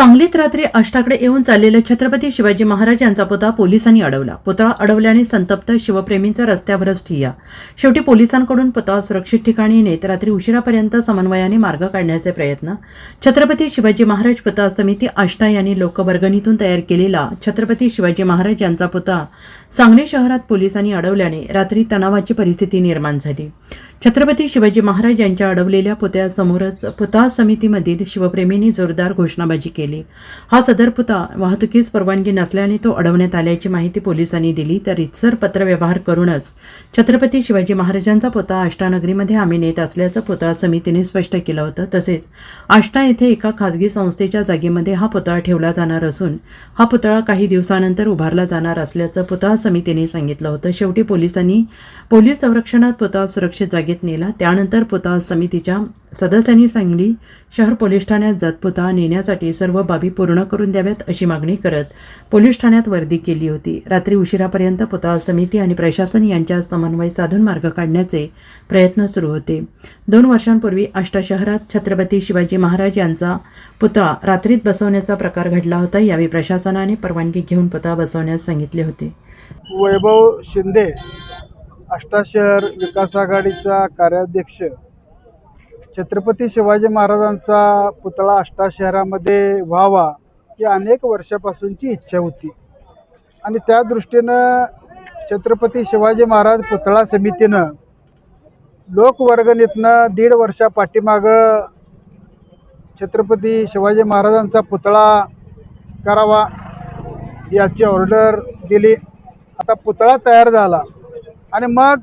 सांगलीत रात्री अष्टाकडे येऊन चाललेला छत्रपती शिवाजी महाराज यांचा पुतळा पोलिसांनी अडवला. पुतळा अडवल्याने संतप्त शिवप्रेमींचा रस्त्यावरच ठिय्या शेवटी पोलिसांकडून पुतळा सुरक्षित ठिकाणी नेत रात्री उशिरापर्यंत समन्वयाने मार्ग काढण्याचे प्रयत्न. छत्रपती शिवाजी महाराज पुतळा समिती आष्टा यांनी लोकवर्गणीतून तयार केलेला छत्रपती शिवाजी महाराज यांचा पुतळा सांगली शहरात पोलिसांनी अडवल्याने रात्री तणावाची परिस्थिती निर्माण झाली. छत्रपती शिवाजी महाराज यांच्या अडवलेल्या पुत्यासमोरच पुतळा समितीमधील शिवप्रेमींनी जोरदार घोषणाबाजी केली. हा सदर पुतळा वाहतुकीस परवानगी नसल्याने तो अडवण्यात आल्याची माहिती पोलिसांनी दिली तर इत्सर पत्रव्यवहार करूनच छत्रपती शिवाजी महाराजांचा पुतळा आष्टानगरीमध्ये आम्ही नेत असल्याचं पुतळा समितीने स्पष्ट केलं होतं. तसेच आष्टा येथे एका खासगी संस्थेच्या जागेमध्ये हा पुतळा ठेवला जाणार असून हा पुतळा काही दिवसानंतर उभारला जाणार असल्याचं पुतळा समितीने सांगितलं होतं. शेवटी पोलिसांनी पोलीस संरक्षणात पुतळा सुरक्षित जागेत नेला. त्यानंतर पुतळा समितीच्या सदस्यांनी सांगली शहर पोलीस ठाण्यात जात पुतळा नेण्यासाठी सर्व बाबी पूर्ण करून द्याव्यात अशी मागणी करत पोलीस ठाण्यात वर्दी केली होती. रात्री उशिरापर्यंत पुतळा समिती आणि प्रशासन यांच्या समन्वय साधून मार्ग काढण्याचे प्रयत्न सुरू होते. दोन वर्षांपूर्वी आष्टा शहरात छत्रपती शिवाजी महाराज यांचा पुतळा रात्रीत बसवण्याचा प्रकार घडला होता. यावेळी प्रशासनाने परवानगी घेऊन पुतळा बसवण्यास सांगितले होते. वैभव शिंदे अष्टाशहर विकास आघाडीचा कार्याध्यक्ष छत्रपती शिवाजी महाराजांचा पुतळा अष्टा शहरामध्ये व्हावा ही अनेक वर्षापासूनची इच्छा होती. आणि त्या दृष्टीनं छत्रपती शिवाजी महाराज पुतळा समितीनं लोकवर्गणीतनं दीड वर्षा पाठीमागं छत्रपती शिवाजी महाराजांचा पुतळा करावा याची ऑर्डर दिली. आता पुतळा तयार झाला. आणि मग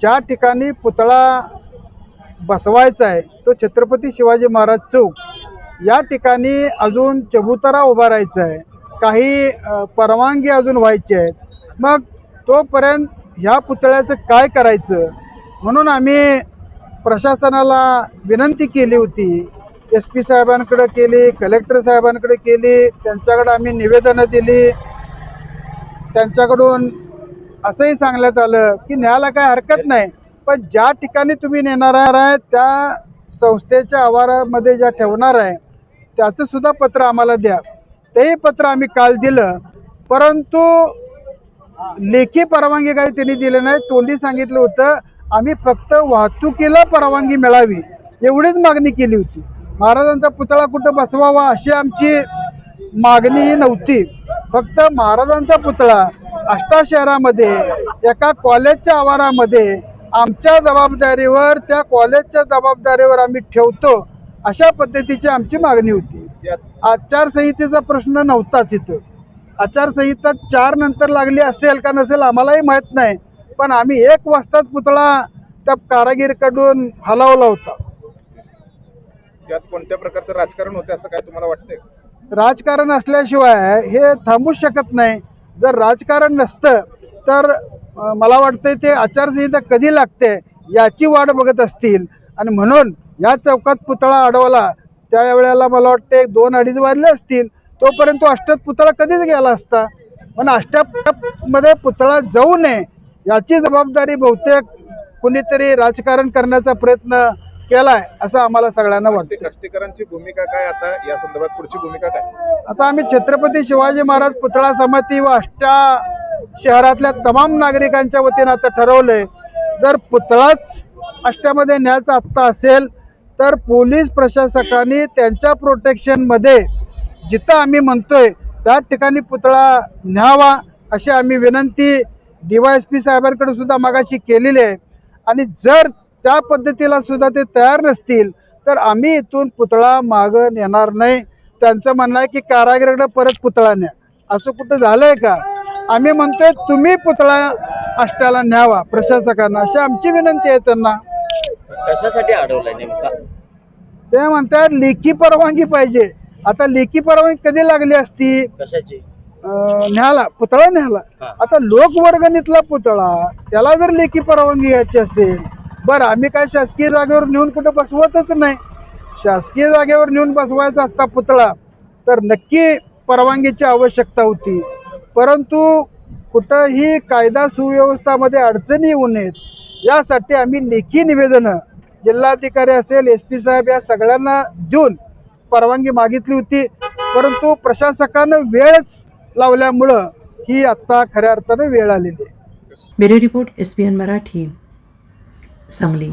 ज्या ठिकाणी पुतळा बसवायचा आहे तो छत्रपती शिवाजी महाराज चौक या ठिकाणी अजून चबुतारा उभारायचा आहे. काही परवानगी अजून व्हायची आहेत मग तोपर्यंत ह्या पुतळ्याचं काय करायचं? म्हणून आम्ही प्रशासनाला विनंती केली होती. एस पी साहेबांकडे केली कलेक्टर साहेबांकडे केली त्यांच्याकडे आम्ही निवेदनं दिली. त्यांच्याकडून असंही सांगण्यात आलं की न्यायला काय हरकत नाही. पण ज्या ठिकाणी तुम्ही नेणार आहे त्या संस्थेच्या आवारामध्ये ज्या ठेवणार आहे त्याचं सुद्धा पत्र आम्हाला द्या. तेही पत्र आम्ही काल दिलं. परंतु लेखी परवानगी काही त्यांनी दिली नाही. तोंडी सांगितलं होतं आम्ही फक्त वाहतुकीला परवानगी मिळावी एवढीच मागणी केली होती. महाराजांचा पुतळा कुठं बसवावा अशी आमची मागणी ही नव्हती. फक्त महाराजांचा पुतळा आष्टा शहरामध्ये एका कॉलेजच्या आवारामध्ये आमच्या जबाबदारीवर त्या कॉलेजच्या जबाबदारीवर आम्ही ठेवतो अशा पद्धतीची आमची मागणी होती. आचारसंहितेचा प्रश्न नव्हताच इथं. आचारसंहिता चार नंतर लागली असेल का नसेल आम्हालाही माहीत नाही पण आम्ही एक वाजताच पुतळा त्या कारागीरकडून हलवला होता. त्यात कोणत्या प्रकारचं राजकारण होतं असं काय तुम्हाला वाटतंय? राजकारण असल्याशिवाय हे थांबूच शकत नाही. जर राजकारण नसतं तर मला वाटतं ते आचारसंहिता कधी लागते याची वाट बघत असतील. आणि म्हणून या चौकात पुतळा अडवला त्यावेळेला मला वाटते एक दोन अडीच वाजले असतील तोपर्यंत तो अष्टात पुतळा कधीच गेला असता. पण अष्टामध्ये पुतळा जाऊ नये याची जबाबदारी बहुतेक कुणीतरी राजकारण करण्याचा प्रयत्न केलाय असं आम्हाला सगळ्यांना वाटतं कष्टीकरांची भूमिका काय आता? या संदर्भात पुढची भूमिका काय? आता आम्ही छत्रपती शिवाजी महाराज पुतळा समिती व अष्टा शहरातल्या तमाम नागरिकांच्या वतीनं आता ठरवलंय जर पुतळाच अष्ट्यामध्ये न्यायचा आत्ता असेल तर पोलीस प्रशासकांनी त्यांच्या प्रोटेक्शनमध्ये जिथं आम्ही म्हणतोय त्या ठिकाणी पुतळा न्यावा अशी आम्ही विनंती डी वाय एस पी साहेबांकडे सुद्धा मागाशी केलेली आहे. आणि जर त्या पद्धतीला सुद्धा ते तयार नसतील तर आम्ही इथून पुतळा मागं नेणार नाही. त्यांचं म्हणणं आहे की कारागिराकडे परत पुतळा न्या. असं कुठं झालंय का? आम्ही म्हणतोय तुम्ही पुतळा अष्टाला न्यावा प्रशासकांना. अशी आमची विनंती आहे त्यांना. कशासाठी अडवलाय नेमका? ते म्हणतात लेखी परवानगी पाहिजे. आता लेखी परवानगी कधी लागली असती? कशाची? अं, न्याला पुतळा न्याला हा. आता लोकवर्गणीतला पुतळा त्याला जर लेखी परवानगी घ्यायची असेल बरं आम्ही काय शासकीय जागेवर नेऊन कुठं बसवतच नाही. शासकीय जागेवर नेऊन बसवायचा असता पुतळा तर नक्की परवानगीची आवश्यकता होती. परंतु कुठंही कायदा सुव्यवस्थामध्ये अडचणी येऊ नयेत यासाठी आम्ही लेखी निवेदनं जिल्हाधिकारी असेल एस पी साहेब या सगळ्यांना देऊन परवानगी मागितली होती. परंतु प्रशासकानं वेळच लावल्यामुळं ही आत्ता खऱ्या अर्थानं वेळ आलेली आहे. Bureau report S Marathi. N Marathi Sangli